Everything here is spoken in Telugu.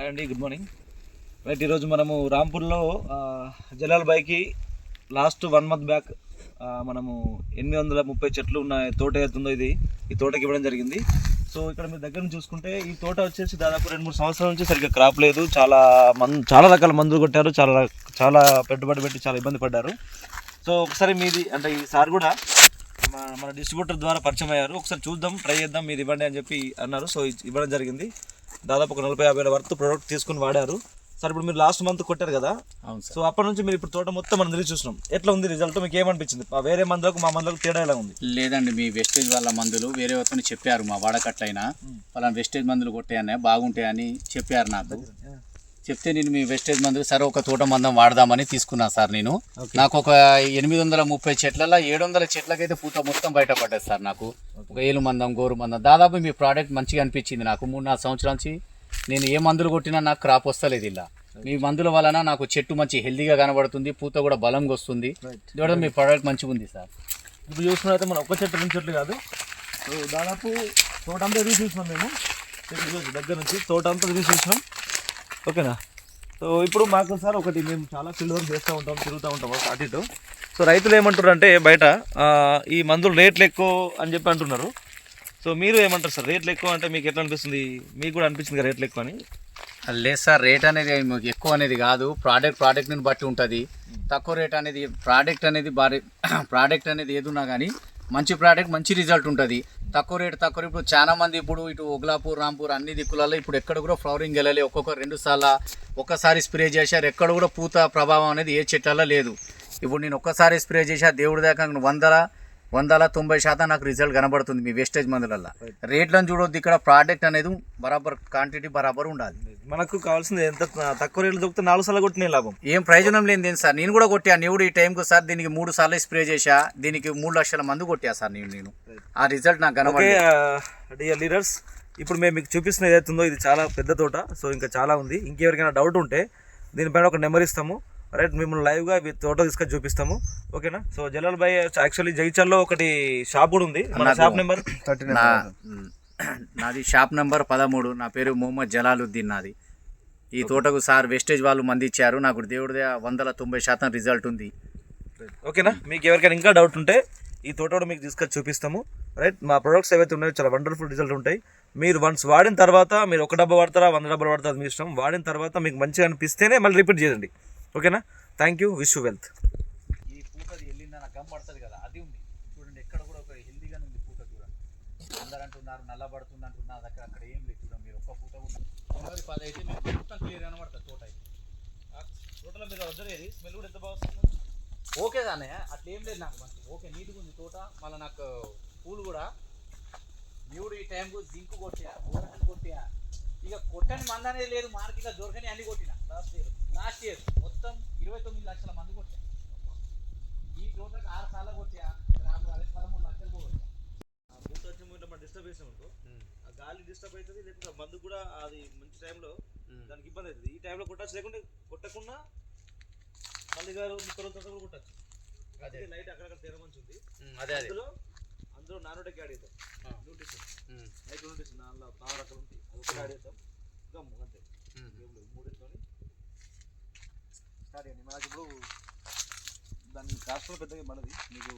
హాయ్ అండి గుడ్ మార్నింగ్ రైట్ ఈరోజు మనము రాంపూర్లో జలాల్ బాయ్కి లాస్ట్ వన్ మంత్ బ్యాక్ మనము ఎనిమిది వందల ముప్పై చెట్లు ఉన్న తోట ఏతుందో ఇది ఈ తోటకి ఇవ్వడం జరిగింది. సో ఇక్కడ మీరు దగ్గర నుంచి చూసుకుంటే ఈ తోట వచ్చేసి దాదాపు రెండు మూడు సంవత్సరాల నుంచి సరిగ్గా క్రాప్ లేదు. చాలా మన్ చాలా రకాల మందులు కొట్టారు చాలా చాలా పెట్టుబడి పెట్టి చాలా ఇబ్బంది పడ్డారు. సో ఒకసారి మీది అంటే ఈ సార్ కూడా మన- మన డిస్ట్రిబ్యూటర్ ద్వారా పరిచయం అయ్యారు. ఒకసారి చూద్దాం ట్రై చేద్దాం మీరు ఇవ్వండి అని చెప్పి అన్నారు. సో ఇవ్వడం జరిగింది. దాదాపు ఒక నలభై యాభై వేల వరకు ప్రోడక్ట్ తీసుకుని వాడారు. సార్ ఇప్పుడు మీరు లాస్ట్ మంత్ కొట్టారు కదా? సో అప్పటి నుంచి మీరు ఇప్పుడు తోట మొత్తం మనం తిరిగి చూసినాం ఎట్లా ఉంది రిజల్ట్ మీకు ఏమనిపించింది? వేరే మందులకు మా మందులకు తేడా ఎలా ఉంది? లేదండి మీ వెస్టేజ్ వాళ్ళ మందులు వేరే వాళ్ళతో చెప్పారు మా వాడకట్లయినా వాళ్ళ వెస్టేజ్ మందులు కొట్టాయని బాగుంటాయని చెప్పారు నాకు. చెప్తే నేను మీ వెస్టేజ్ మందులు సరే ఒక తోట మందం వాడదామని తీసుకున్నా సార్ నేను. నాకు ఒక ఎనిమిది వందల ముప్పై చెట్లలో ఏడు వందల చెట్లకైతే పూత మొత్తం బయటపడ్డది సార్ నాకు. ఒక ఏలు మందం గోరు మందం. దాదాపు మీ ప్రోడక్ట్ మంచిగా అనిపించింది నాకు. మూడు నాలుగు సంవత్సరాల నుంచి నేను ఏ మందులు కొట్టినా నాకు క్రాప్ వస్తలేదు ఇలా. మీ మందుల వలన నాకు చెట్టు మంచి హెల్దీగా కనబడుతుంది పూత కూడా బలంగా వస్తుంది. మీ ప్రోడక్ట్ మంచిగా ఉంది సార్. ఇప్పుడు చూసుకున్నైతే మనం ఒక్క చెట్టు రెండు చెట్లు కాదు. దాదాపు తోట అంతా చూసినాం మేము. దగ్గర నుంచి తోట అంతా చూసినాం ఓకేనా? సో ఇప్పుడు మాకు సార్ ఒకటి మేము చాలా ఫీల్డ్ వర్క్ చేస్తూ ఉంటాం తిరుగుతూ ఉంటాం అటు ఇటు. సో రైతులు ఏమంటారు అంటే బయట ఈ మందులు రేట్లు ఎక్కువ అని చెప్పి అంటున్నారు. సో మీరు ఏమంటారు సార్? రేట్లు ఎక్కువ అంటే మీకు ఎట్లా అనిపిస్తుంది? మీకు కూడా అనిపిస్తుంది కదా రేట్లు ఎక్కువ అని? లేదు సార్ రేట్ అనేది మీకు ఎక్కువ అనేది కాదు. ప్రోడక్ట్ ప్రోడక్ట్ని బట్టి ఉంటుంది. తక్కువ రేట్ అనేది ప్రోడక్ట్ అనేది భారీ ప్రోడక్ట్ అనేది ఏదున్నా కానీ మంచి ప్రోడక్ట్ మంచి రిజల్ట్ ఉంటుంది. తక్కువ రేట్ తక్కువ ఇప్పుడు చాలా మంది ఇప్పుడు ఇటు ఒగ్లాపూర్ రాంపూర్ అన్ని దిక్కులలో ఇప్పుడు ఎక్కడ కూడా ఫ్లవరింగ్ వెళ్ళాలి. ఒక్కొక్క రెండు సార్లు ఒక్కసారి స్ప్రే చేశారు ఎక్కడ కూడా పూత ప్రభావం అనేది ఏ చెట్లలో లేదు. ఇప్పుడు నేను ఒక్కసారి స్ప్రే చేసా దేవుడి దాకా వందల వందల తొంభై శాతం నాకు రిజల్ట్ కనబడుతుంది మీ వేస్టేజ్ మందులల్లో. రేట్లను చూడొద్దు ఇక్కడ. ప్రోడక్ట్ అనేది బరాబర్ క్వాంటిటీ బరాబర్ ఉండాలి. మనకు కావాల్సింది ఎంత తక్కువ రేట్లు దొరికితే నాలుగు సార్లు కొట్టిన లాభం? ఏం ప్రయోజనం లేని దేని సార్? నేను కూడా కొట్టా. నేను కూడా ఈ టైంకు సార్ దీనికి మూడు సార్లు స్ప్రే చేశా. దీనికి మూడు లక్షల మందు కొట్టా సార్ నేను నేను. ఆ రిజల్ట్ నాకు కనబడి డియర్ లీడర్స్ ఇప్పుడు మేము మీకు చూపిస్తున్న ఏదైతుందో ఇది చాలా పెద్ద తోట సో ఇంకా చాలా ఉంది. ఇంకెవరికైనా డౌట్ ఉంటే దీనిపైన ఒక నెంబర్ ఇస్తాము. రైట్ మిమ్మల్ని లైవ్గా తోట తీసుకొని చూపిస్తాము. ఓకేనా? సో జలాల్ భాయ్ యాక్చువల్లీ జైచర్లో ఒకటి షాప్ కూడా ఉంది. మన షాప్ నెంబర్ నా నాది షాప్ నెంబర్ పదమూడు. నా పేరు మొహమ్మద్ జలాలుద్దీన్ నాది. ఈ తోటకు సార్ వెస్టేజ్ వాళ్ళు మంది ఇచ్చారు. నాకు దేవుడిదే వందల తొంభై శాతం రిజల్ట్ ఉంది. ఓకేనా? మీకు ఎవరికైనా ఇంకా డౌట్ ఉంటే ఈ తోట కూడా మీకు తీసుకొచ్చి చూపిస్తాము. రైట్? మా ప్రొడక్ట్స్ ఏవైతే ఉన్నాయో చాలా వండర్ఫుల్ రిజల్ట్ ఉంటాయి. మీరు వన్స్ వాడిన తర్వాత మీరు ఒక డబ్బా వాడతారా? వంద డబ్బాలు వాడతారా? మీ ఇష్టం. వాడిన తర్వాత మీకు మంచిగా అనిపిస్తేనే మళ్ళీ రిపీట్ చేయండి. ఓకేనా? Thank you wish you wealth ఈ పూతది వెళ్ళింది నాకు గమ్మడుతుంది కదా. అది ఉంది. చూడండి ఎక్కడ కూడా ఒక హెల్దీగానే ఉంది పూత చూడండి అందరు అంటున్నారు నల్లబడుతుంది అంటున్నారు అక్కడ అక్కడ ఏం లేదు చూడండి మీరు ఒక్క పూట కూడా. పది అయితే మీకు మొత్తం క్లియర్ కనబడుతుంది తోట అయితే. మీద మీరు వద్దలేదు స్మెల్ కూడా ఎంత బాగుంది ఓకే కానీ అట్లా ఏం లేదు నాకు మంచి ఓకే నీట్గా ఉంది తోట. మళ్ళీ నాకు పూలు కూడా దేవుడు ఈ టైంకు జింక్ కొట్టా గోరకలు కొట్టా. ఇక కొట్టని మంద అనేది లేదు మార్కెట్లో దొరకని అన్ని కొట్టిన. లాస్ట్ ఇయర్ లాస్ట్ ఇయర్ మొత్తం ఇరవై తొమ్మిది లక్షల మంది కొట్టా. ఈ తోటకు ఆరు సార్లు కొట్టా నాకు అదే పదమూడు లక్షలు కూడా కొట్టా ఆ పూట వచ్చే ముందు మనం డిస్టర్బ్ చేసాం అనుకో ఆ గాలి డిస్టర్బ్ అవుతుంది లేకపోతే ఆ మందు కూడా అది మంచి టైంలో దానికి ఇబ్బంది అవుతుంది. ఈ టైంలో కొట్టచ్చు లేకుంటే కొట్టకుండా మళ్ళీ గారు ముప్పై రోజుల తర్వాత కొట్టచ్చు. అదే. లైట్ అక్కడక్కడ తీర మంచి ఉంది. అదే అదే. అందులో అందులో నానోటెక్ యాడ్ ఆ. న్యూట్రిషన్ నైట్ న్యూట్రిషన్ దానిలో పావు రకాలు ఉంటాయి. అది ఒకటి యాడ్ చేద్దాం. గమ్ము అంతే. ఏం లేదు. మూడింటితోని స్టార్ట్ చేయండి. మనకి ఇప్పుడు దాని కాస్ట్ పెద్దగా మనది మీకు